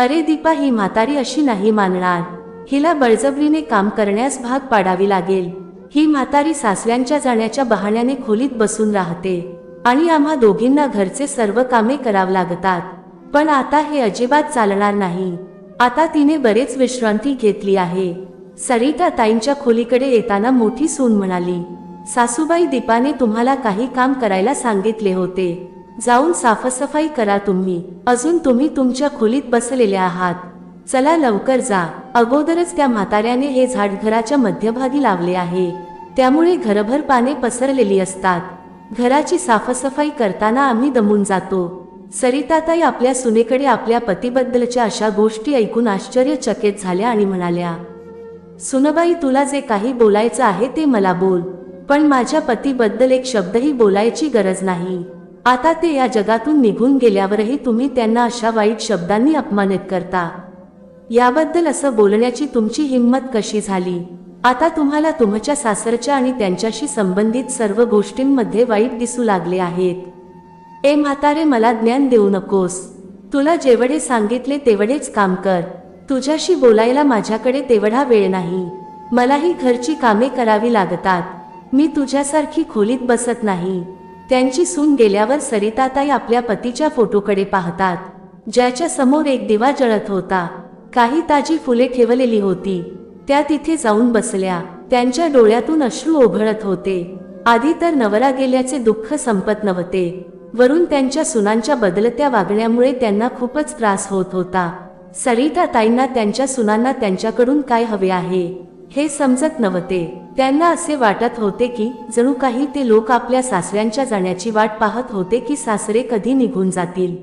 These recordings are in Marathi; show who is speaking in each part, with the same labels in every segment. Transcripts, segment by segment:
Speaker 1: अरे दीपा ही म्हातारी अशी नाही मानणार. हिला बळजबरीने काम करण्यास भाग पाडावी लागेल. ही म्हातारी सासऱ्यांच्या जाण्याच्या बहाण्याने खोलीत बसून राहते. आणि आम्हा दोघींना घरचे सर्व कामे करावं लागतात. पण आता हे अजिबात चालणार नाही. आता तिने बरेच विश्रांती घेतली आहे. सरिता ताईंच्या खोलीकडे येताना मोठी सून म्हणाली सासूबाई दीपाने तुम्हाला काही काम करायला सांगितले होते. जाऊन साफसफाई करा तुम्ही. अजून तुम्ही तुमच्या खोलीत बसलेल्या आहात. चला लवकर जा. अगोदरच त्या म्हाताऱ्याने हे झाड घराच्या मध्यभागी लावले आहे. त्यामुळे घरभर पाने पसरलेली असतात. घराची साफसफाई करताना आम्ही दमून जातो. सरिताताई आपल्या सुनेकडे आपल्या पतीबद्दलच्या अशा गोष्टी ऐकून आश्चर्यचकित झाल्या आणि म्हणाल्या सुनबाई तुला जे काही बोलायचं आहे ते मला बोल. पण माझ्या पतीबद्दल एक शब्दही बोलायची गरज नाही. आता ते या जगातून निघून गेल्यावरही तुम्ही त्यांना अशा वाईट शब्दांनी अपमानित करता. याबद्दल असं बोलण्याची तुमची हिंमत कशी झाली? आता तुम्हाला तुमच्या सासरच्या आणि त्यांच्याशी संबंधित सर्व गोष्टींमध्ये वाईट दिसू लागले आहेत. ए म्हातारे मला ज्ञान देऊ नकोस. तुला जेवढे सांगितले तेवढेच काम कर. तुझ्याशी बोलायला माझ्याकडे तेवढा वेळ नाही. मलाही घरची कामे करावी लागतात. मी तुझ्यासारखी खोलीत बसत नाही. त्यांची सून गेल्यावर सरिताताई आपल्या पतीच्या फोटोकडे पाहतात ज्याच्या समोर एक दिवा जळत होता. काही ताजी फुले ठेवलेली होती. त्या तिथे जाऊन बसल्या. त्यांच्या डोळ्यातून अश्रू ओघळत होते. आधी तर नवरा गेल्याचे दुःख संपत नव्हते. वरून त्यांच्या सुनांच्या बदलत्या वागण्यामुळे त्यांना खूपच त्रास होत होता. सरिता ताईंना त्यांच्या सुनांना त्यांच्याकडून काय हवे आहे हे समजत नव्हते. त्यांना असे वाटत होते की जणू काही ते लोक आपल्या सासऱ्यांच्या जाण्याची वाट पाहत होते की सासरे कधी निघून जातील.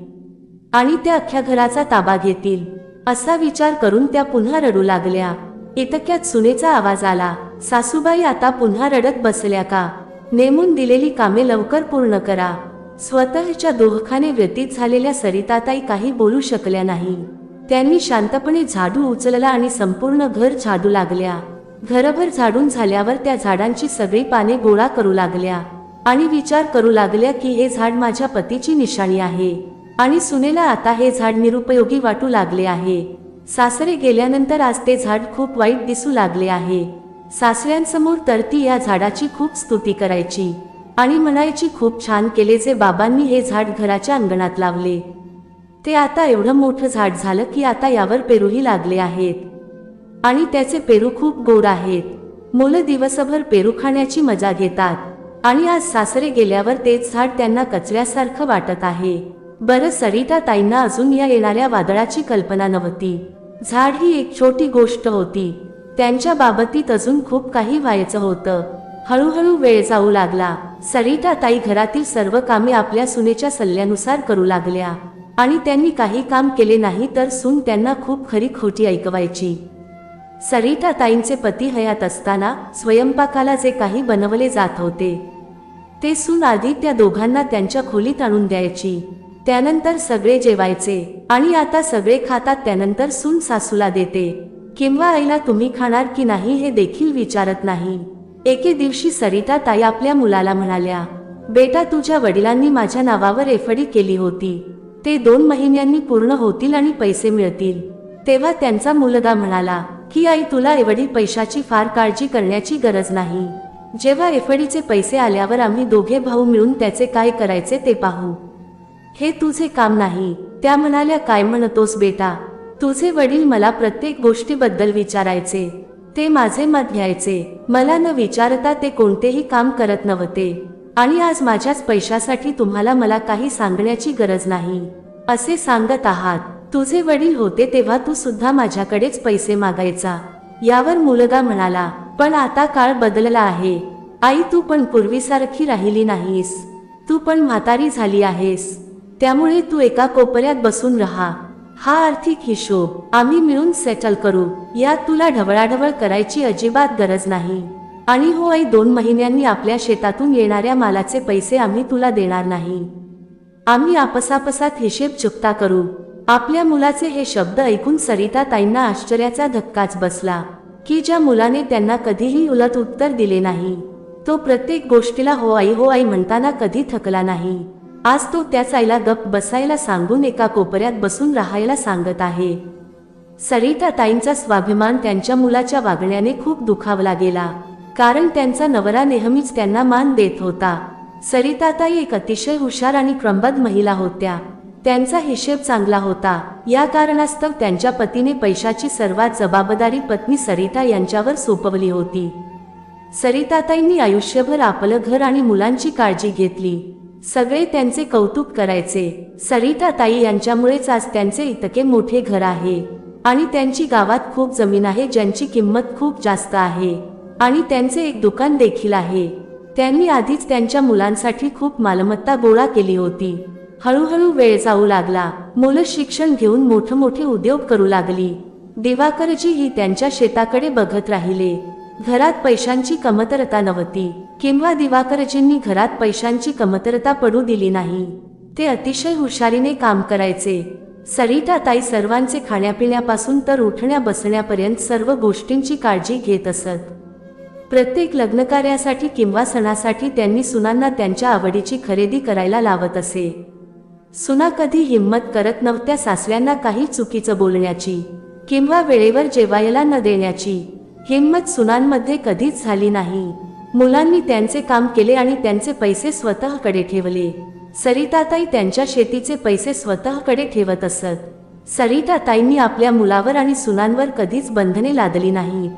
Speaker 1: आणि त्या अख्ख्या घराचा ताबा घेतील. असा विचार करून त्या पुन्हा रडू लागल्या. इतक्यात सुनेचा आवाज आला सासूबाई आता पुन्हा रडत बसल्या का? नेमून दिलेली कामे लवकर पूर्ण करा. स्वतःच्या दोहखाने व्यतीत झालेल्या सरिताताई काही बोलू शकल्या नाही. त्यांनी शांतपणे झाडू उचलला आणि संपूर्ण घर झाडू लागल्या. घरभर झाडून झाल्यावर त्या झाडांची सगळी पाने गोळा करू लागल्या आणि विचार करू लागल्या की हे झाड माझ्या पतीची निशाणी आहे. आणि सुनेला आता हे झाड निरुपयोगी वाटू लागले आहे. सासरे गेल्यानंतर आज ते झाड खूप वाईट दिसू लागले आहे. सासऱ्यांसमोर तर ती या झाडाची खूप स्तुती करायची आणि म्हणायची खूप छान केले जे बाबांनी हे झाड घराच्या अंगणात लावले. ते आता एवढं मोठं झाड झालं की आता यावर पेरूही लागले आहेत. आणि त्याचे पेरू खूप गोड आहेत. मुलं दिवसभर पेरू खाण्याची मजा घेतात. आणि आज सासरे गेल्यावर तेच झाड त्यांना कचऱ्यासारखं वाटत आहे. बरं सरिता ताईंना अजून या येणाऱ्या वादळाची कल्पना नव्हती. झाड ही एक छोटी गोष्ट होती. त्यांच्या बाबतीत अजून खूप काही व्हायचं होतं. हळूहळू वेळ जाऊ लागला. सरिता ताई घरातील सर्व कामे आपल्या सुनेच्या सल्ल्यानुसार करू लागल्या. आणि त्यांनी काही काम केले नाही तर सून त्यांना खूप खरी खोटी ऐकवायची. सरिता ताईंचे पती हयात असताना स्वयंपाकाला जे काही बनवले जात होते ते सून आधी त्या दोघांना त्यांच्या खोलीत आणून द्यायची. त्यानंतर सगळे जेवायचे आणि आता सगळे खातात त्यानंतर सून सासूला देते. किंवा आईला तुम्ही खाणार की नाही हे देखील विचारत नाही. एके दिवशी सरिता ताई आपल्या मुलाला म्हणाल्या बेटा तुझ्या वडिलांनी माझ्या नावावर एफडी केली होती. ते दोन महिन्यांनी पूर्ण होतील आणि पैसे मिळतील. तेव्हा त्यांचा मुलगा म्हणाला की आई तुला एवढी पैशाची फार काळजी करण्याची गरज नाही. जेव्हा एफडीचे पैसे आल्यावर आम्ही दोघे भाऊ मिळून त्याचे काय करायचे ते पाहू. हे तुझे काम नाही. त्या म्हणाल्या काय म्हणतोस बेटा? तुझे वडील मला प्रत्येक गोष्टीबद्दल विचारायचे. ते माझे मत घ्यायचे. मला न विचारता ते कोणतेही काम करत नव्हते. आणि आज माझ्याच पैशासाठी तुम्हाला मला काही सांगण्याची गरज नाही. असे सांगत आहात. तुझे वडील होते तेव्हा तू सुद्धा माझ्याकडेच पैसे मागायचा. यावर मुलगा म्हणाला पण आता काळ बदलला आहे. आई तू पण पूर्वीसारखी राहिली नाहीस. तू पण म्हातारी झाली आहेस. त्यामुळे तू एका कोपऱ्यात बसून राहा. हा आर्थिक हिशोब आम्ही मिळून सेटल करू. यात तुला ढवळाढवळ करायची अजिबात गरज नाही. आणि हो आई दोन महिन्यांनी आपल्या शेतातून येणाऱ्या मालाचे पैसे आम्ही तुला देणार नाही. आम्ही आपसापसात हिशेब चुकता करू. आपल्या मुलाचे हे शब्द ऐकून सरिता ताईंना आश्चर्याचा धक्काच बसला की ज्या मुलाने त्यांना कधीही उलट उत्तर दिले नाही तो प्रत्येक गोष्टीला हो आई हो आई म्हणताना कधी थकला नाही. आज तो त्याच आईला गप बसायला सांगून एका कोपऱ्यात बसून राहायला सांगत आहे. सरिता ताईंचा स्वाभिमान त्यांच्या मुलाच्या वागण्याने खूप दुखावला गेला कारण त्यांचा नवरा नेहमीच त्यांना मान देत होता. सरिताताई एक अतिशय हुशार आणि क्रमबद्ध महिला होत्या. त्यांचा हिशेब चांगला होता. या कारणास्तव त्यांच्या पतीने पैशाची सर्वात जबाबदारी पत्नी सरिता यांच्यावर सोपवली होती. सरिताताईंनी आयुष्यभर आपलं घर आणि मुलांची काळजी घेतली. सगळे त्यांचे कौतुक करायचे. सरिताताई यांच्यामुळेच आज त्यांचे इतके मोठे घर आहे. आणि त्यांची गावात खूप जमीन आहे ज्यांची किंमत खूप जास्त आहे. आणि त्यांचे एक दुकान देखील आहे. त्यांनी आधीच त्यांच्या मुलांसाठी खूप मालमत्ता गोळा केली होती. हळूहळू वेळ जाऊ लागला. मुलं शिक्षण घेऊन मोठमोठे उद्योग करू लागली. दिवाकरजी ही त्यांच्या शेताकडे बघत राहिले. घरात पैशांची कमतरता नव्हती. किंवा दिवाकरजींनी घरात पैशांची कमतरता पडू दिली नाही. ते अतिशय हुशारीने काम करायचे. सरिता ताई सर्वांचे खाण्यापिण्यापासून तर उठण्या बसण्यापर्यंत सर्व गोष्टींची काळजी घेत असत. प्रत्येक लग्नकार्यासाठी किंवा सणासाठी त्यांनी सुनांना त्यांच्या आवडीची खरेदी करायला लावत असे. सुना कधी हिंमत करत नव्हत्या सासऱ्यांना काही चुकीचं बोलण्याची किंवा वेळेवर जेवायला न देण्याची. हिंमत सुनांमध्ये कधीच झाली नाही. मुलांनी त्यांचे काम केले आणि त्यांचे पैसे स्वतःकडे ठेवले. सरिताताई त्यांच्या शेतीचे पैसे स्वतःकडे ठेवत असत. सरिताताईंनी आपल्या मुलावर आणि सुनांवर कधीच बंधने लादली नाहीत.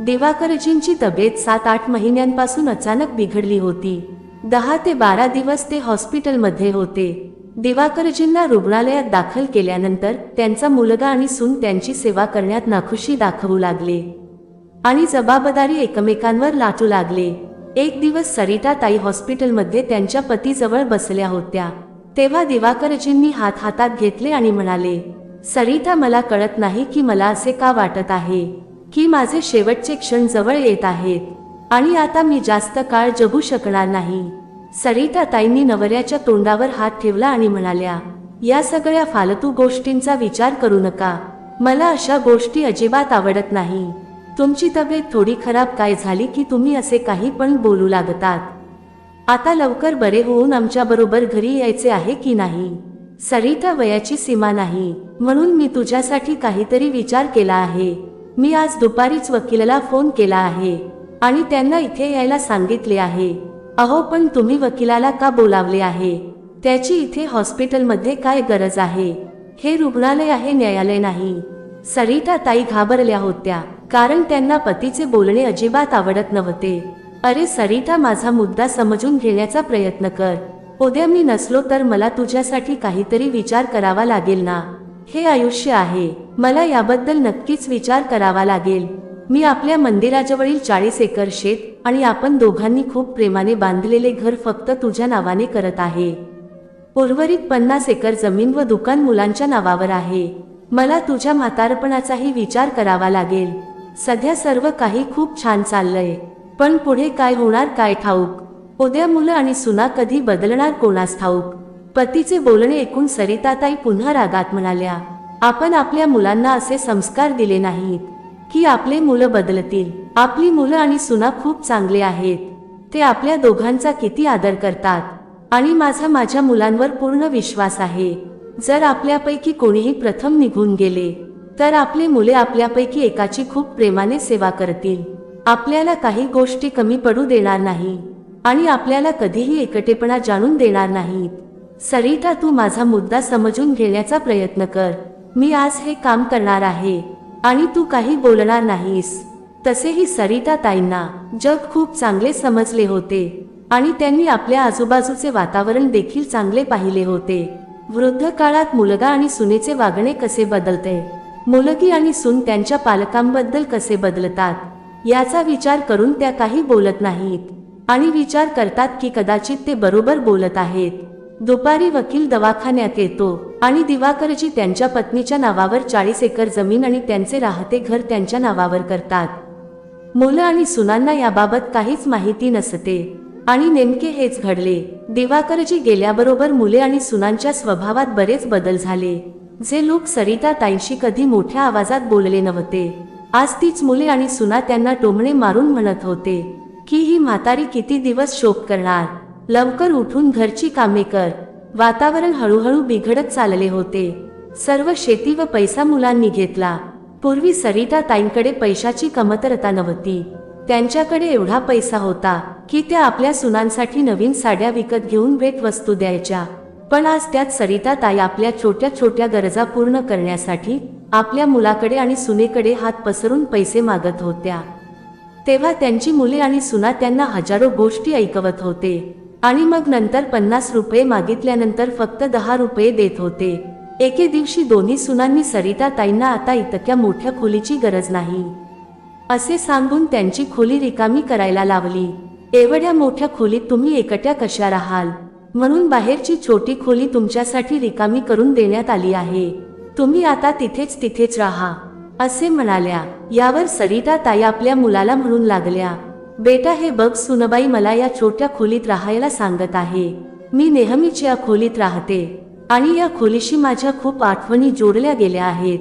Speaker 1: दिवाकरजींची तब्येत सात आठ महिन्यांपासून अचानक बिघडली होती. दहा ते बारा दिवस ते हॉस्पिटलमध्ये होते. दिवाकरजींना रुग्णालयात दाखल केल्यानंतर त्यांचा मुलगा आणि सून त्यांची सेवा करण्यात नाखुशी दाखवू लागले. आणि जबाबदारी एकमेकांवर लाटू लागले. एक दिवस सरिता ताई हॉस्पिटलमध्ये त्यांच्या पतीजवळ बसल्या होत्या. तेव्हा दिवाकरजींनी हात हातात घेतले आणि म्हणाले सरिता मला कळत नाही की मला असे का वाटत आहे की माझे शेवटचे क्षण जवळ येत आहेत आणि आता मी जास्त काळ जगू शकणार नाही. सरिता ताईंनी नवऱ्याच्या तोंडावर हात ठेवला आणि म्हणाल्या या सगळ्या फालतू गोष्टींचा विचार करू नका. मला अशा गोष्टी अजिबात आवडत नाही. तुमची तब्येत थोडी खराब काय झाली की तुम्ही असे काही पण बोलू लागतात. आता लवकर बरे होऊन आमच्याबरोबर घरी यायचे आहे की नाही? सरिता वयाची सीमा नाही म्हणून मी तुझ्यासाठी काहीतरी विचार केला आहे. मी आज दुपारीच वकिलाला फोन केला आहे आणि त्यांना इथे यायला सांगितले आहे. अहो पण तुम्ही वकिलाला का बोलावले आहे? त्याची इथे हॉस्पिटलमध्ये काय गरज आहे? हे रुग्णालय आहे न्यायालय नाही. सरिता ताई घाबरल्या होत्या कारण त्यांना पतीचे बोलणे अजिबात आवडत नव्हते. अरे सरिता माझा मुद्दा समजून घेण्याचा प्रयत्न कर. उद्या मी नसलो तर मला तुझ्यासाठी काहीतरी विचार करावा लागेल ना? हे आयुष्य आहे. मला याबद्दल नक्कीच विचार करावा लागेल. मी आपल्या मंदिराजवळील चाळीस एकर शेत आणि आपण दोघांनी खूप प्रेमाने बांधलेले घर फक्त तुझ्या नावाने करत आहे. उर्वरित पन्नास एकर जमीन व दुकान मुलांच्या नावावर आहे. मला तुझ्या म्हातारपणाचाही विचार करावा लागेल. सध्या सर्व काही खूप छान चाललंय. पण पुढे काय होणार काय ठाऊक? उद्या मुलं आणि सुना कधी बदलणार कोणास ठाऊक? पतीचे बोलणे ऐकून सरिताताई पुन्हा रागात म्हणाल्या आपण आपल्या मुलांना असे संस्कार दिले नाहीत. की आपले मुलं बदलतील. आपली मुलं आणि सुना खूप चांगले आहेत. ते आपल्या दोघांचा किती आदर करतात. आणि माझा माझ्या मुलांवर पूर्ण विश्वास आहे. जर आपल्यापैकी कोणीही प्रथम निघून गेले तर आपले मुले आपल्यापैकी एकाची खूप प्रेमाने सेवा करतील. आपल्याला काही गोष्टी कमी पडू देणार नाही. आणि आपल्याला कधीही एकटेपणा जाणून देणार नाहीत. सरिता तू माझा मुद्दा समजून घेण्याचा प्रयत्न कर. मी आज हे काम करणार आहे. आणि तू काही बोलणार नाहीस. तसेही सरिता ताईंना जग खूप चांगले समजले होते आणि त्यांनी आपल्या आजूबाजूचे वातावरण देखील चांगले पाहिले होते. वृद्ध काळात मुलगा आणि सुनेचे वागणे कसे बदलते? मुलगी आणि सून त्यांच्या पालकांबद्दल कसे बदलतात? याचा विचार करून त्या काही बोलत नाहीत. आणि विचार करतात की कदाचित ते बरोबर बोलत आहेत. दुपारी वकील दवाखान्यात येतो. आणि दिवाकरजी त्यांच्या पत्नीच्या नावावर चाळीस एकर जमीन आणि त्यांचे राहते घर त्यांच्या नावावर करतात. मुलं आणि सुनांना याबाबत काहीच माहिती नसते. आणि नेमके हेच घडले. दिवाकरजी गेल्याबरोबर मुले आणि सुनांच्या स्वभावात बरेच बदल झाले. जे लोक सरिता ताईंशी कधी मोठ्या आवाजात बोलले नव्हते. आज तीच मुले आणि सुना त्यांना टोमणे मारून म्हणत होते की ही म्हातारी किती दिवस शोक करणार? लवकर उठून घरची कामे कर. वातावरण हळूहळू बिघडत चालले होते. सर्व शेती व पैसा मुलांनी घेतला. पूर्वी सरिता ताईंकडे पैशाची कमतरता नव्हती. त्यांच्याकडे एवढा पैसा होता की त्या आपल्या सुनांसाठी नवीन साड्या विकत घेऊन भेट वस्तू द्यायच्या. पण आज त्यात सरिता ताई आपल्या छोट्या छोट्या गरजा पूर्ण करण्यासाठी आपल्या मुलाकडे आणि सुनेकडे हात पसरून पैसे मागत होत्या. तेव्हा त्यांची मुले आणि सुना त्यांना हजारो गोष्टी ऐकवत होते. आणि मग नंतर पन्नास रुपये मागितल्यानंतर फक्त दहा रुपये देत होते. एके दिवशी दोन्ही सुनांनी सरिता ताईंना आता इतक्या मोठ्या खोलीची गरज नाही. असे सांगून त्यांची खोली रिकामी करायला लावली. एवढ्या मोठ्या खोलीत तुम्ही एकट्या कशा राहाल? म्हणून बाहेरची छोटी खोली तुमच्यासाठी रिकामी करून देण्यात आली आहे. तुम्ही आता तिथेच तिथेच राहा असे म्हणाल्या. यावर सरिता ताई आपल्या मुलाला म्हणून लागल्या. बेटा हे बघ सुनबाई मला या छोट्या खोलीत राहायला सांगत आहे. मी नेहमीच या खोलीत राहते आणि या खोलीशी माझ्या खूप आठवणी जोडल्या गेल्या आहेत.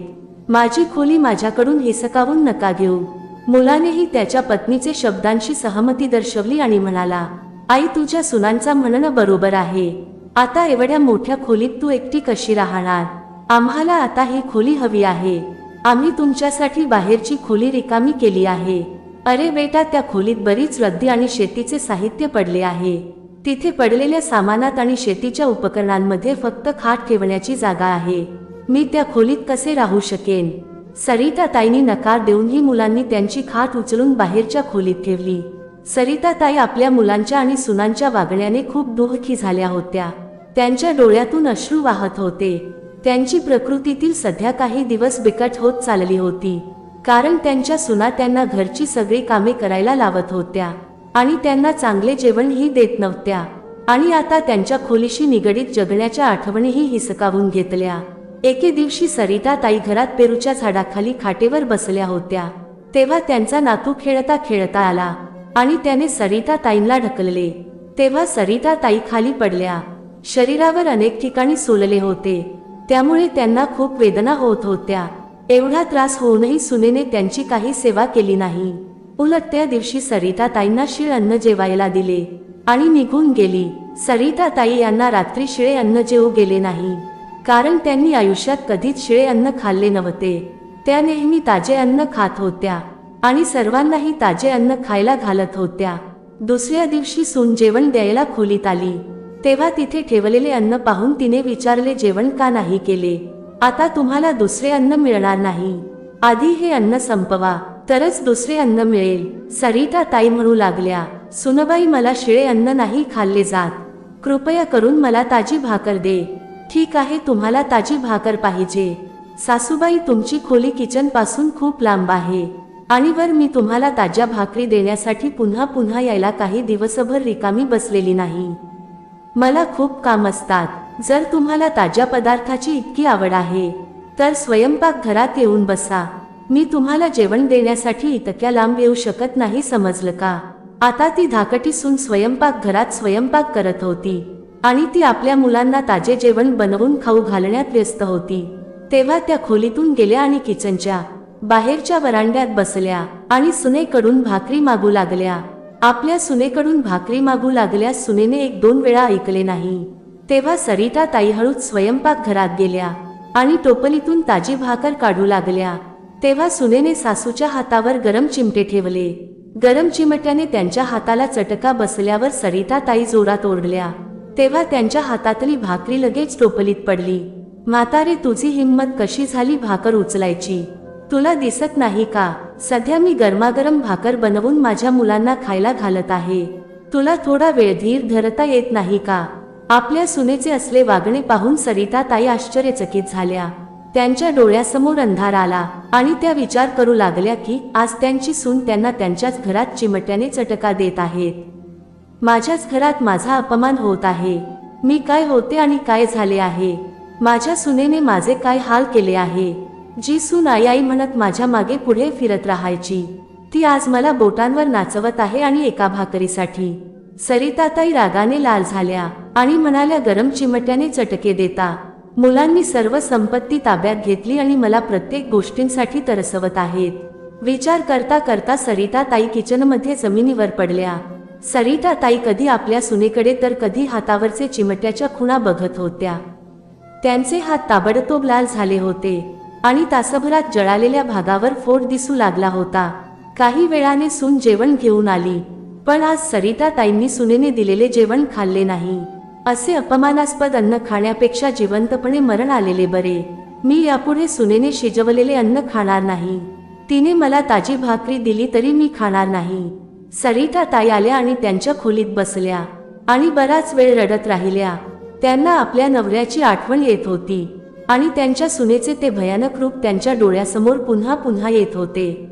Speaker 1: माझी खोली माझ्याकडून हिसकावून नका घेऊ. मुलानेही त्याच्या पत्नीचे शब्दांशी सहमती दर्शवली आणि म्हणाला आई तुझ्या सुनांचा म्हणणं बरोबर आहे. आता एवढ्या मोठ्या खोलीत तू एकटी कशी राहणार? आम्हाला आता ही खोली हवी आहे. आम्ही तुमच्यासाठी बाहेरची खोली रिकामी केली आहे. अरे बेटा त्या खोलीत बरीच रद्दी आणि शेतीचे साहित्य पडले आहे. तिथे पडलेल्या सामानात आणि शेतीच्या उपकरणांमध्ये फक्त खाट ठेवण्याची जागा आहे. मी त्या खोलीत कसे राहू शकेन? सरिता ताईनी नकार देऊनही मुलांनी त्यांची खाट उचलून बाहेरच्या खोलीत ठेवली. सरिता ताई आपल्या मुलांच्या आणि सुनांच्या वागण्याने खूप दुःखी झाल्या होत्या. त्यांच्या डोळ्यातून अश्रू वाहत होते. त्यांची प्रकृतीतील सध्या काही दिवस बिकट होत चालली होती. कारण त्यांच्या सुना त्यांना घरची सगळी कामे करायला लावत होत्या. आणि त्यांना चांगले जेवणही देत नव्हत्या. आणि आता त्यांच्या खोलीशी निगडीत जगण्याच्या आठवणीही हिसकावून घेतल्या. एके दिवशी सरिता ताई घरात पेरूच्या झाडाखाली खाटेवर बसल्या होत्या. तेव्हा त्यांचा नातू खेळता खेळता आला. आणि त्याने सरिता ताईंना ढकलले. तेव्हा सरिता ताई खाली पडल्या. शरीरावर अनेक ठिकाणी सोलले होते. त्यामुळे त्यांना खूप वेदना होत होत्या. एवढा त्रास होऊनही सुनेने त्यांची काही सेवा केली नाही. उलट त्या दिवशी सरिता ताईंना शिळ अन्न जेवायला दिले आणि निघून गेली. सरिता ताई यांना रात्री शिळे अन्न जेवू गेले नाही. कारण त्यांनी आयुष्यात कधीच शिळे अन्न खाल्ले नव्हते. त्या नेहमी ताजे अन्न खात होत्या आणि सर्वांनाही ताजे अन्न खायला घालत होत्या. दुसऱ्या दिवशी सून जेवण द्यायला खोलीत आली. तेव्हा तिथे ठेवलेले अन्न पाहून तिने विचारले जेवण का नाही केले? आता तुम्हाला दुसरे अन्न मिळणार नाही. आधी हे अन्न संपवा तरच दुसरे अन्न मिळेल. सरिता ताई म्हणू लागल्या सुनबाई मला शिळे अन्न नाही खाल्ले जात. कृपया करून मला ताजी भाकर दे. ठीक आहे तुम्हाला ताजी भाकर पाहिजे. सासूबाई तुमची खोली किचनपासून खूप लांब आहे. आणि वर मी तुम्हाला ताज्या भाकरी देण्यासाठी पुन्हा पुन्हा यायला काही दिवसभर रिकामी बसलेली नाही. मला खूप काम असतात. जर तुम्हाला ताज्या पदार्थाची इतकी आवड आहे तर स्वयंपाक घरात येऊन बसा. मी तुम्हाला जेवण देण्यासाठी इतक्या लांब येऊ शकत नाही समजलं का? आता ती धाकटी सून स्वयंपाक घरात स्वयंपाक करत होती आणि ती आपल्या मुलांना ताजे जेवण बनवून खाऊ घालण्यात व्यस्त होती. तेव्हा त्या खोलीतून गेल्या आणि किचनच्या बाहेरच्या वरांड्यात बसल्या आणि सुनेकडून भाकरी मागू लागल्या. आपल्या सुनेकडून भाकरी मागू लागल्यास सुनेने एक दोन वेळा ऐकले नाही. तेव्हा सरिता ताई हळूच स्वयंपाक घरात गेल्या आणि टोपलीतून ताजी भाकर काढू लागल्या. तेव्हा सुनेने सासूच्या हातावर गरम चिमटे ठेवले. गरम चिमट्याने त्यांच्या हाताला चटका बसल्यावर सरिता ताई जोरात ओरडल्या. तेव्हा त्यांच्या हातातली भाकरी लगेच टोपलीत पडली. म्हातारे तुझी हिंमत कशी झाली भाकर उचलायची? तुला दिसत नाही का? सध्या मी गरमागरम भाकर बनवून माझ्या मुलांना खायला घालत आहे. तुला थोडा वेळ धीर धरता येत नाही का? आपल्या सुनेचे असले वागणे पाहून सरिता ताई आश्चर्यचकित झाल्या. त्यांच्या डोळ्यासमोर अंधार आला आणि त्या विचार करू लागल्या की आज त्यांची सून त्यांना त्यांच्याच घरात चिमट्याने चटका देत आहेत. माझ्याच घरात माझा अपमान होत आहे. मी काय होते आणि काय झाले आहे? माझ्या सुनेने माझे काय हाल केले आहे? जी सून आई आई म्हणत माझ्या मागे पुढे फिरत राहायची. ती आज मला बोटांवर नाचवत आहे आणि एका भाकरीसाठी. सरिताताई रागाने लाल झाल्या. आणि म्हणाल्या गरम चिमट्याने चटके देता. मुलांनी सर्व संपत्ती ताब्यात घेतली आणि मला प्रत्येक गोष्टींसाठी तरसवत आहेत. विचार करता करता सरिता ताई किचनमध्ये जमिनीवर पडल्या. सरिता ताई कधी आपल्या सुनेकडे तर कधी हातावरचे चिमट्याच्या खुणा बघत होत्या. त्यांचे हात ताबडतोब लाल झाले होते आणि तासभरात जळालेल्या भागावर फोड दिसू लागला होता. काही वेळाने सून जेवण घेऊन आली पण आज सरिता ताईंनी सुनेने दिलेले जेवण खाल्ले नाही. असे अपमानास्पद अन्न खाण्यापेक्षा जिवंतपणे मरण आलेले बरे. मी यापुढे सुनेने शिजवलेले अन्न खाणार नाही. तिने मला ताजी भाकरी दिली तरी मी खाणार नाही. सरिता ताई आल्या आणि त्यांच्या खोलीत बसल्या. आणि बराच वेळ रडत राहिल्या. त्यांना आपल्या नवऱ्याची आठवण येत होती. आणि त्यांच्या सुनेचे ते भयानक रूप त्यांच्या डोळ्यासमोर पुन्हा पुन्हा येत होते.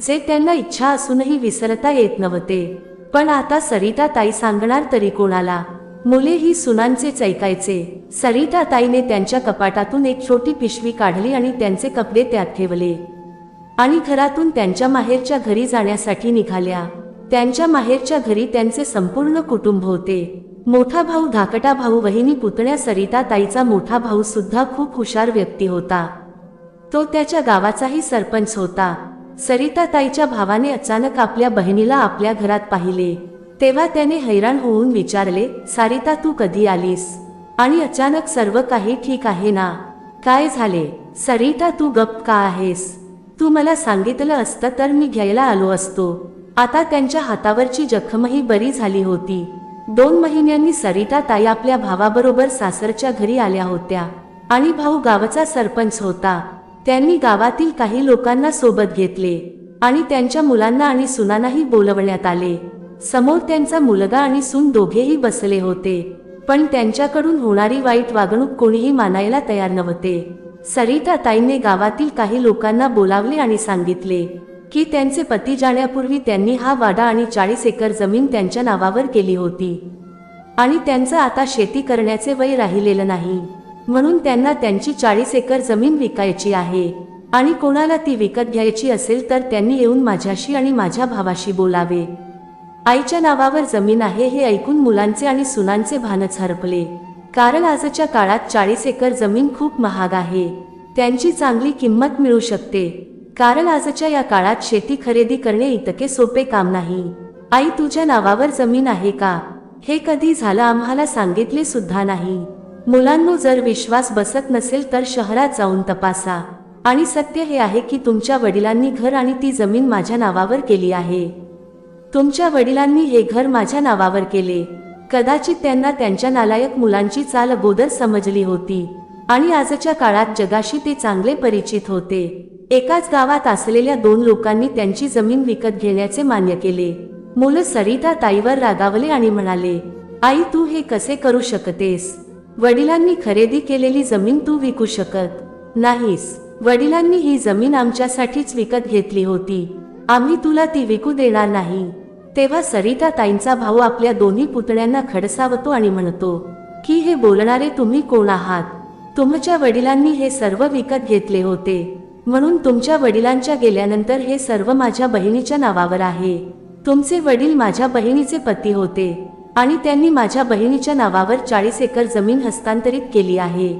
Speaker 1: जे त्यांना इच्छा असूनही विसरता येत नव्हते. पण आता सरिता ताई सांगणार तरी कोणाला? मुले ही सुनांचेच ऐकायचे सरिता ताईने त्यांच्या कपाटातून एक छोटी पिशवी काढली आणि त्यांचे कपडे त्यात ठेवले. आणि घरातून त्यांच्या माहेरच्या घरी जाण्यासाठी निघाल्या. त्यांच्या माहेरच्या घरी त्यांचे संपूर्ण कुटुंब होते. मोठा भाऊ धाकटा भाऊ वहिनी पुतण्या सरिता ताईचा मोठा भाऊ सुद्धा खूप हुशार व्यक्ती होता. तो त्याच्या गावाचाही सरपंच होता. सरिता ताईच्या भावाने अचानक आपल्या बहिणीला आपल्या घरात पाहिले. तेव्हा त्याने हैराण होऊन विचारले सारिता तू कधी आलीस? आणि अचानक सर्व काही ठीक आहे ना? काय झाले? सरिता तू गप का आहेस? तू मला सांगितलं असतं तर मी घ्यायला आलो असतो. आता त्यांच्या हातावरची जखमही बरी झाली होती. दोन महिन्यांनी सरिता ताई आपल्या भावाबरोबर सासरच्या घरी आल्या होत्या. आणि भाऊ गावाचा सरपंच होता. त्यांनी गावातील काही लोकांना सोबत घेतले. आणि त्यांच्या मुलांना आणि सुनांनाही बोलवण्यात आले. समोर त्यांचा मुलगा आणि सून दोघेही बसले होते. पण त्यांच्याकडून होणारी वाईट वागणूक कोणीही मानायला तयार नव्हते. सरिता ताईने गावातील काही लोकांना बोलावले आणि सांगितले की त्यांचे पती जाण्यापूर्वी त्यांनी हा वाडा आणि चाळीस एकर जमीन त्यांच्या नावावर केली होती. आणि त्यांचं आता शेती करण्याचे वय राहिलेलं नाही. म्हणून त्यांना त्यांची चाळीस एकर जमीन विकायची आहे. आणि कोणाला ती विकत घ्यायची असेल तर त्यांनी येऊन माझ्याशी आणि माझ्या भावाशी बोलावे. आईच्या नावावर जमीन आहे हे ऐकून मुलांचे आणि सुनांचे भानच हरपले कारण आजच्या काळात चाळीस एकर जमीन खूप महाग आहे. त्यांची चांगली किंमत मिळू शकते. कारण आजच्या या काळात शेती खरेदी करणे इतके सोपे काम नाही. आई तुझ्या नावावर जमीन आहे का? हे कधी झालं आम्हाला सांगितले सुद्धा नाही. मुलांनो जर विश्वास बसत नसेल तर शहरात जाऊन तपासा. आणि सत्य हे आहे की तुमच्या वडिलांनी घर आणि ती जमीन माझ्या नावावर केली आहे. तुमच्या वडिलांनी हे घर माझ्या नावावर केले. कदाचित त्यांना त्यांच्या नालायक मुलांची चाल अगोदर समजली होती आणि आजच्या काळात जगाशी ते चांगले परिचित होते. एकाच गावात असलेल्या दोन लोकांनी त्यांची जमीन विकत घेण्याचे मान्य केले. मुलं सरिता ताईवर रागावले आणि म्हणाले आई तू हे कसे करू शकतेस? वडिलांनी खरेदी केलेली जमीन तू विकू शकत नाहीस. वडिलांनी ही जमीन आमच्यासाठीच विकत घेतली होती. आम्ही तुला ती विकू देणार नाही. तेव्हा सरिता ताईंचा भाऊ आपल्या दोन्ही पुतण्यांना खडसावतो आणि म्हणतो की हे बोलणारे तुम्ही कोण आहात? तुमच्या वडिलांनी हे सर्व विकत घेतले होते. म्हणून तुमच्या वडिलांच्या गेल्यानंतर हे सर्व माझ्या बहिणीच्या नावावर आहे. तुमचे वडील माझ्या बहिणीचे पती होते आणि त्यांनी माझ्या बहिणीच्या नावावर चाळीस एकर जमीन हस्तांतरित केली आहे.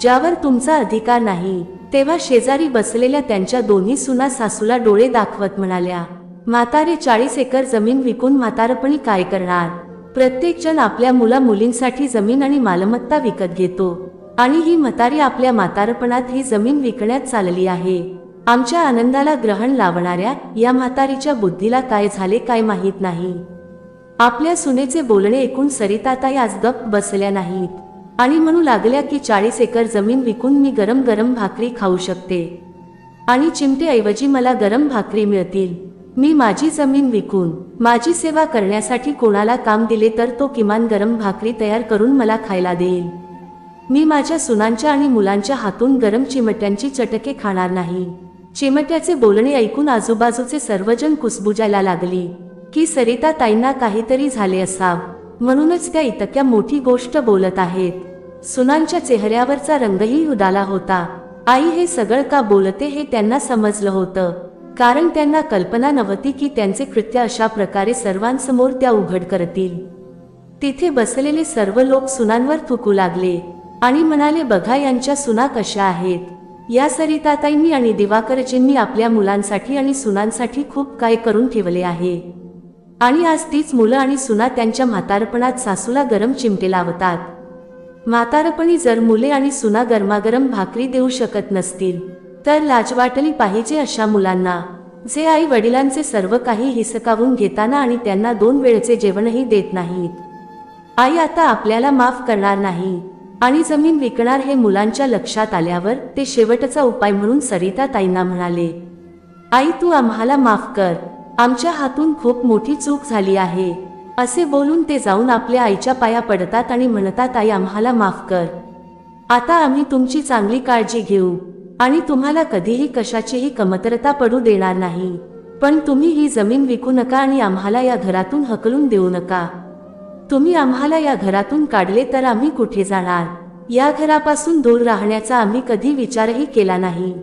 Speaker 1: ज्यावर तुमचा अधिकार नाही. तेव्हा शेजारी बसलेल्या त्यांच्या दोन्ही सुना सासूला डोळे दाखवत म्हणाल्या म्हातारे चाळीस एकर जमीन विकून म्हातारपणी काय करणार? प्रत्येक जण आपल्या मुला मुलींसाठी जमीन आणि मालमत्ता विकत घेतो. आणि ही म्हातारी आपल्या म्हातारपणात ही जमीन विकण्यात चालली आहे. आमच्या आनंदाला ग्रहण लावणाऱ्या या म्हातारीच्या बुद्धीला काय झाले काय माहीत नाही. आपल्या सुनेचे बोलणे ऐकून सरिताताई आज गप्प बसल्या नाहीत. आणि म्हणू लागल्या की चाळीस एकर जमीन विकून मी गरम गरम भाकरी खाऊ शकते. आणि चिमटेऐवजी मला गरम भाकरी मिळतील. मी माझी जमीन विकून माझी सेवा करण्यासाठी कोणाला काम दिले तर तो किमान गरम भाकरी तयार करून मला खायला देईल. मी माझ्या सुनांच्या आणि मुलांच्या हातून गरम चिमट्यांची चटके खाणार नाही. चिमट्याचे बोलणे ऐकून आजूबाजूचे सर्वजण कुसबुजायला लागली की सरिता ताईंना काहीतरी झाले असाव. म्हणूनच त्या इतक्या मोठी गोष्ट बोलत आहेत. सुनांच्या चेहऱ्यावरचा रंगही उदाला होता. आई हे सगळं का बोलते हे त्यांना समजलं होतं. कारण त्यांना कल्पना नव्हती की त्यांचे कृत्य अशा प्रकारे सर्वांसमोर त्या उघड करतील. तिथे बसलेले सर्व लोक सुनांवर थुकू लागले आणि म्हणाले बघा यांच्या सुना कशा आहेत. या सरिताताईंनी आणि दिवाकरजींनी आपल्या मुलांसाठी आणि सुनांसाठी खूप काय करून ठेवले आहे. आणि आज तीच मुलं आणि सुना त्यांच्या म्हातारपणात सासूला गरम चिमटे लावतात. म्हातारपणी जर मुले आणि सुना गरमागरम भाकरी देऊ शकत नसतील तर लाज वाटली पाहिजे अशा मुलांना. जे आई वडिलांचे सर्व काही हिसकावून घेताना आणि त्यांना दोन वेळचे जेवणही देत नाहीत. आई आता आपल्याला माफ करणार नाही. आणि जमीन विकणार हे मुलांच्या लक्षात आल्यावर ते शेवटचा उपाय म्हणून सरिता ताईंना म्हणाले आई तू आम्हाला माफ कर. आमच्या हातून खूप मोठी चूक झाली आहे. असे बोलून ते जाऊन आपल्या आईच्या पाया पडतात आणि म्हणतात आई आम्हाला माफ कर. आता आम्ही तुमची चांगली काळजी घेऊ. आणि तुम्हाला कधीही कशाचीही कमतरता पडू देणार नाही. पण तुम्ही ही जमीन विकू नका आणि आम्हाला या घरातून हकलून देऊ नका. तुम्ही आम्हाला या घरातून काढले तर आम्ही कुठे जाणार? या घरापासून दूर राहण्याचा आम्ही कधी विचारही केला नाही.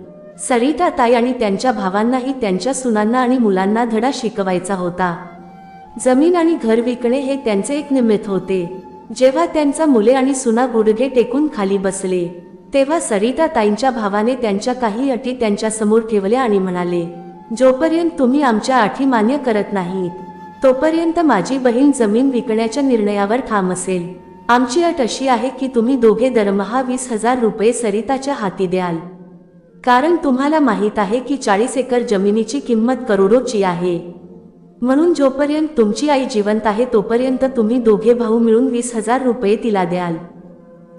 Speaker 1: सरिता ताई आणि त्यांच्या भावांनाही त्यांच्या सुनांना आणि मुलांना धडा शिकवायचा होता. जमीन आणि घर विकणे हे त्यांचे एक निमित्त होते. जेव्हा त्यांचा मुले आणि सुना गुडघे टेकून खाली बसले तेव्हा सरिता ताईंच्या भावाने त्यांच्या काही अटी त्यांच्यासमोर ठेवल्या आणि म्हणाले जोपर्यंत तुम्ही आमच्या अटी मान्य करत नाहीत तोपर्यंत माझी बहीण जमीन विकण्याच्या निर्णयावर ठाम असेल. आमची अट अशी आहे की तुम्ही दोघे दरमहा वीस हजार रुपये सरिताच्या हाती द्याल. कारण तुम्हाला माहीत आहे की चाळीस एकर जमिनीची किंमत करोडोची आहे. म्हणून जोपर्यंत तुमची आई जिवंत आहे तोपर्यंत तुम्ही दोघे भाऊ मिळून वीस हजार रुपये तिला द्याल.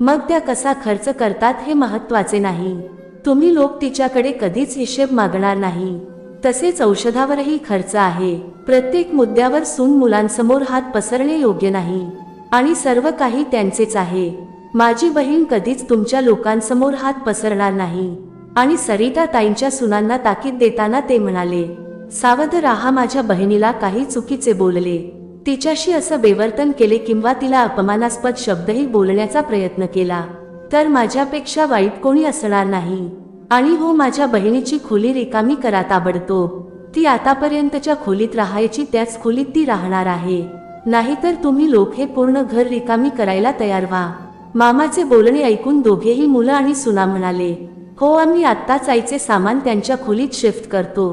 Speaker 1: मग त्या कसा खर्च करतात हे महत्त्वाचे नाही. तुम्ही लोक तिच्याकडे कधीच हिशेब मागणार नाही. तसेच औषधावरही खर्च आहे. प्रत्येक मुद्द्यावर सून मुलांसमोर हात पसरणे योग्य नाही. आणि सर्व काही त्यांचेच आहे. माझी बहीण कधीच तुमच्या लोकांसमोर हात पसरणार नाही. आणि सरिता ताईंच्या सुनांना ताकीद देताना ते म्हणाले सावध राहा माझ्या बहिणीला काही चुकीचे बोलले. तिच्याशी असं बेवर्तन केले किंवा तिला अपमानास्पद शब्दही बोलण्याचा प्रयत्न केला तर माझ्यापेक्षा वाईट कोणी असणार नाही. आणि हो माझ्या बहिणीची खोली रिकामी करा ताबडतोब ती आतापर्यंतच्या खोलीत राहायची त्याच खोलीत ती राहणार आहे. नाहीतर तुम्ही लोक हे पूर्ण घर रिकामी करायला तयार व्हा. मामाचे बोलणे ऐकून दोघेही मुलं आणि सुना म्हणाले हो आम्ही आत्ताच आईचे सामान त्यांच्या खोलीत शिफ्ट करतो.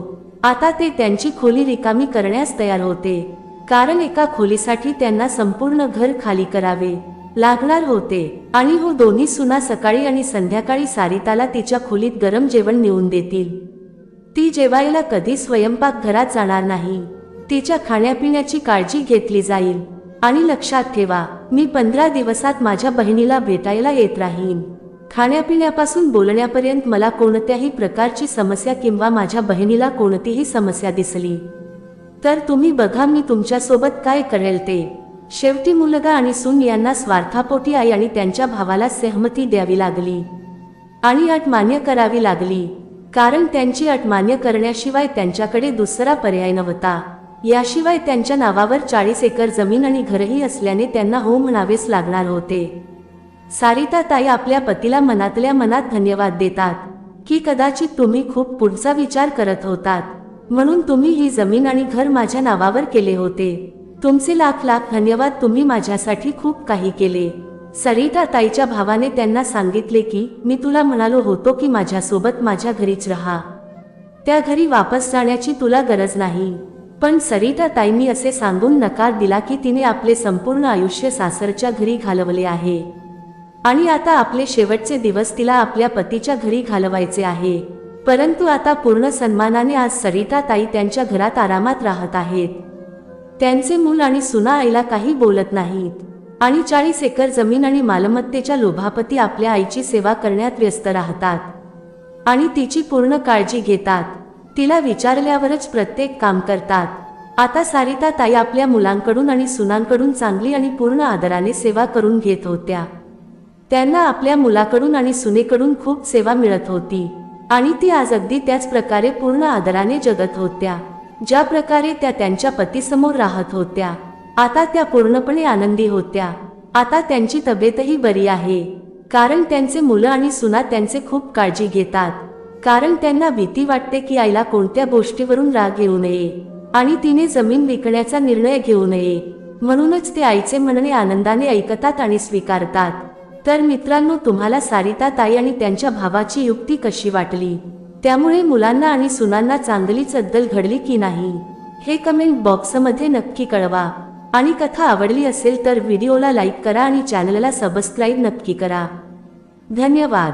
Speaker 1: आता ते त्यांची खोली रिकामी करण्यास तयार होते. कारण एका खोलीसाठी त्यांना संपूर्ण घर खाली करावे. लागणार होते. आणि हो दोन्ही सुना सकाळी आणि संध्याकाळी सारिताला तिच्या खोलीत गरम जेवण नेऊन देतील. ती जेवायला कधी स्वयंपाक घरात जाणार नाही. तिच्या खाण्यापिण्याची काळजी घेतली जाईल. आणि लक्षात ठेवा मी पंधरा दिवसात माझ्या बहिणीला भेटायला येत राहीन. खाण्यापिण्यापासून बोलण्यापर्यंत मला कोणत्याही प्रकारची समस्या किंवा माझ्या बहिणीला कोणतीही समस्या दिसली. तर तुम्ही बघा मी तुमच्यासोबत काय करेल ते. शेवटी मुलगा आणि सून यांना स्वार्थापोटी आई आणि त्यांच्या भावाला सहमती द्यावी लागली. आणि अट मान्य करावी लागली. कारण त्यांची अट मान्य करण्याशिवाय त्यांच्याकडे दुसरा पर्याय नव्हता. याशिवाय त्यांच्या नावावर चाळीस एकर जमीन आणि घरही असल्याने त्यांना हो म्हणावेच लागणार होते. सारिता ताई आपल्या पतीला मनातल्या मनात धन्यवाद देतात की कदाचित तुम्ही खूप पुढचा विचार करत होतात. म्हणून तुम्ही ही जमीन आणि घर माझ्या नावावर केले होते. तुमचे लाख लाख धन्यवाद तुम्ही माझ्यासाठी खूप काही केले. सरिता ताईच्या भावाने त्यांना सांगितले की मी तुला म्हणालो होतो की माझ्यासोबत माझ्या घरीच राहा. त्या घरी वापस जाण्याची तुला गरज नाही. पण सरिता ताई मी असे सांगून नकार दिला की तिने आपले संपूर्ण आयुष्य सासरच्या घरी घालवले आहे. आणि आता आपले शेवटचे दिवस तिला आपल्या पतीच्या घरी घालवायचे आहे. परंतु आता पूर्ण सन्मानाने आज सरिता ताई त्यांच्या घरात आरामात राहत आहेत. त्यांचे मूल आणि सुना आईला काही बोलत नाहीत. आणि चाळीस एकर जमीन आणि मालमत्तेच्या लोभापती आपल्या आईची सेवा करण्यात व्यस्त राहतात. आणि तिची पूर्ण काळजी घेतात. तिला विचारल्यावरच प्रत्येक काम करतात. आता सारिता ताई आपल्या मुलांकडून आणि सुनांकडून चांगली आणि पूर्ण आदराने सेवा करून घेत होत्या. त्यांना आपल्या मुलाकडून आणि सुनेकडून खूप सेवा मिळत होती. आणि ती आज अगदी त्याच प्रकारे पूर्ण आदराने जगत होत्या. ज्या प्रकारे त्या त्यांच्या पतीसमोर राहत होत्या. आता त्या पूर्णपणे आनंदी होत्या. आता त्यांची तब्येतही बरी आहे. कारण त्यांचे मुलं आणि सुना त्यांचे खूप काळजी घेतात. कारण त्यांना भीती वाटते की आईला कोणत्या गोष्टीवरून राग येऊ नये. आणि तिने जमीन विकण्याचा निर्णय घेऊ नये. म्हणूनच ते आईचे म्हणणे आनंदाने ऐकतात आणि स्वीकारतात. तर मित्रांनो तुम्हाला सारिता ताई आणि त्यांच्या भावाची युक्ती कशी वाटली? त्यामुळे मुलांना आणि सुनांना चांगलीच चद्दल घडली की नाही? हे कमेंट बॉक्समध्ये नक्की कळवा. आणि कथा आवडली असेल तर व्हिडिओला लाईक करा आणि चॅनलला सबस्क्राईब नक्की करा. धन्यवाद.